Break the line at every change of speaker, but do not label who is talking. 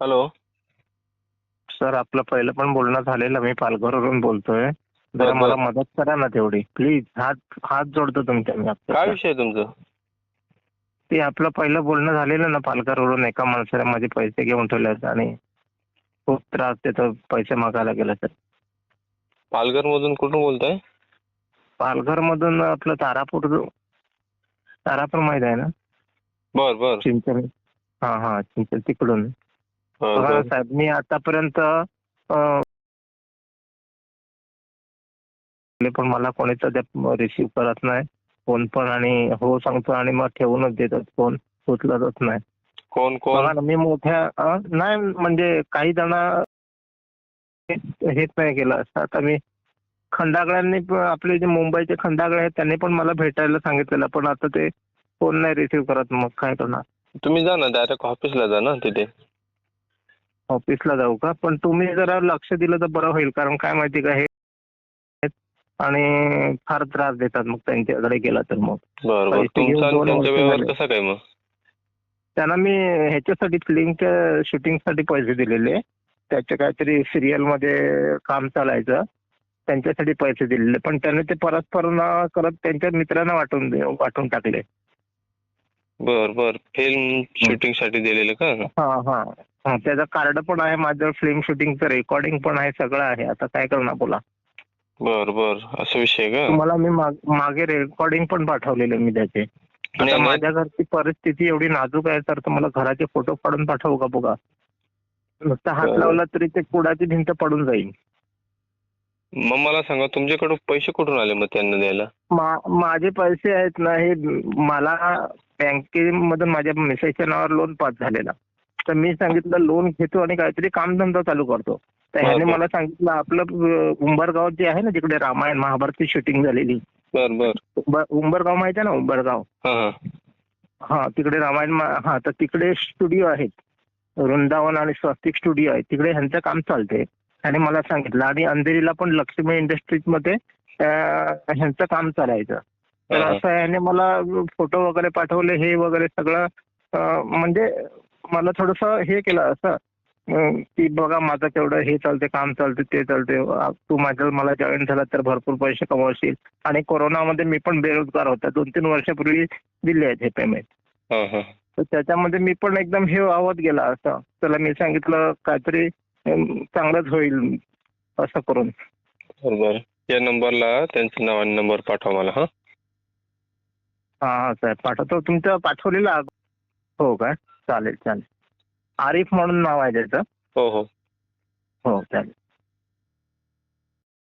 Hello
sir आपलं पहिलं पण बोलणं झालेलं मी पालघरवरून बोलतोय. जरा मला. मदत करा ना तेवढी. प्लीज हात हात जोडतो तुमच्या मी
काय. विषय तुमचं?
ते आपलं पहिलं बोलणं झालेलं ना पालघरवरून एका माणसाने माझे पैसे घेऊन ठेवले आहेत आणि खूप त्रास देतो पैसे मागायला गेला तर.
पालघर मधून कुठून बोलताय?
पालघरमधून आपलं तारापूर तारापूर माहीत आहे ना?
बर बर.
चिंचण हा हा चिंचण तिकडून. बघा. साहेब मी आतापर्यंत पण मला कोणीच रिसीव्ह करत नाही. फोन पण आणि हो सांगतो आणि मग ठेवूनच देतात. फोन उचलतच नाही.
कोण कोण?
मी मोठ्या नाही म्हणजे काही जण हेच नाही केलं असतं. आता मी खंडागळ्यांनी आपले जे मुंबईचे खंडागळे आहेत त्यांनी पण मला भेटायला सांगितलेलं पण आता ते फोन नाही रिसीव्ह करत मग काय करणार?
तुम्ही जा ना डायरेक्ट ऑफिसला जा ना तिथे.
ऑफिसला जाऊ का? पण तुम्ही जरा लक्ष दिलं तर बरं होईल कारण काय माहिती का हे आणि फार त्रास देतात मग त्यांच्याकडे गेला तर मग.
काय
त्यांना मी ह्याच्यासाठी फिल्मच्या शूटिंगसाठी पैसे दिलेले. त्याचे काहीतरी सिरियलमध्ये काम चालायचं. त्यांच्यासाठी पैसे दिलेले. पण त्याने ते परस्पर करत त्यांच्या मित्रांना वाटून वाटून टाकले.
बर बर. फिल्म शूटिंगसाठी दिलेलं का?
हा हा. हा त्याचं कार्ड पण आहे माझं फिल्म शूटिंगचं रेकॉर्डिंग पण आहे सगळं आहे. आता काय करणार बोला.
बर बर. असा विषय का?
तुम्हाला मी माग- मागे रेकॉर्डिंग पण पाठवलेले मी त्याचे.
आणि
आता माझ्या घरची परिस्थिती एवढी नाजूक आहे तर तुम्हाला घराचे फोटो काढून पाठवू का बघा? नुसता हात
बरं.
लावला तरी ते कुडाची भिंत पडून जाईल.
मग मला सांगा तुमच्याकडून पैसे कुठून आले मग त्यांना द्यायला?
मा- माझे पैसे आहेत ना हे मला बँकेमधून माझ्या मिसेसच्या नावावर लोन पास झालेला. तर मी सांगितलं लोन घेतो आणि काहीतरी कामधंदा चालू करतो. तर ह्याने. मला सांगितलं आपलं उंबरगाव जे आहे ना जिकडे रामायण महाभारतची शूटिंग झालेली.
बर बर.
उंबर- उंबरगाव माहिती आहे ना उंबरगाव?
हा
तिकडे रामायण हा तर तिकडे स्टुडिओ आहेत. वृंदावन आणि स्वस्तिक स्टुडिओ आहे तिकडे ह्यांचं काम चालते आणि मला सांगितलं. आणि अंधेरीला पण लक्ष्मी इंडस्ट्रीजमध्ये ह्यांचं काम चालायचं. तर. असं ह्याने मला फोटो वगैरे पाठवले हे वगैरे सगळं म्हणजे मला थोडस हे केलं असं की बघा माझं केवढं हे चालते काम चालते ते चालते तू माझं मला जॉईन झाला तर भरपूर पैसे कमवशील. आणि कोरोनामध्ये मी पण बेरोजगार होता. दोन तीन वर्षापूर्वी दिले आहेत हे पेमेंट तर त्याच्यामध्ये मी पण एकदम हे वावत गेला असं. त्याला मी सांगितलं काहीतरी चांगलंच होईल असं करून.
बर बर या नंबरला त्यांचं नाव आणि नंबर पाठवा मला हा.
हा साहेब. पाठवतो. तुमचं पाठवलेलं? हो काय चालेल चालेल. आरिफ म्हणून नाव आहे त्याचं.
हो हो.
हो चालेल.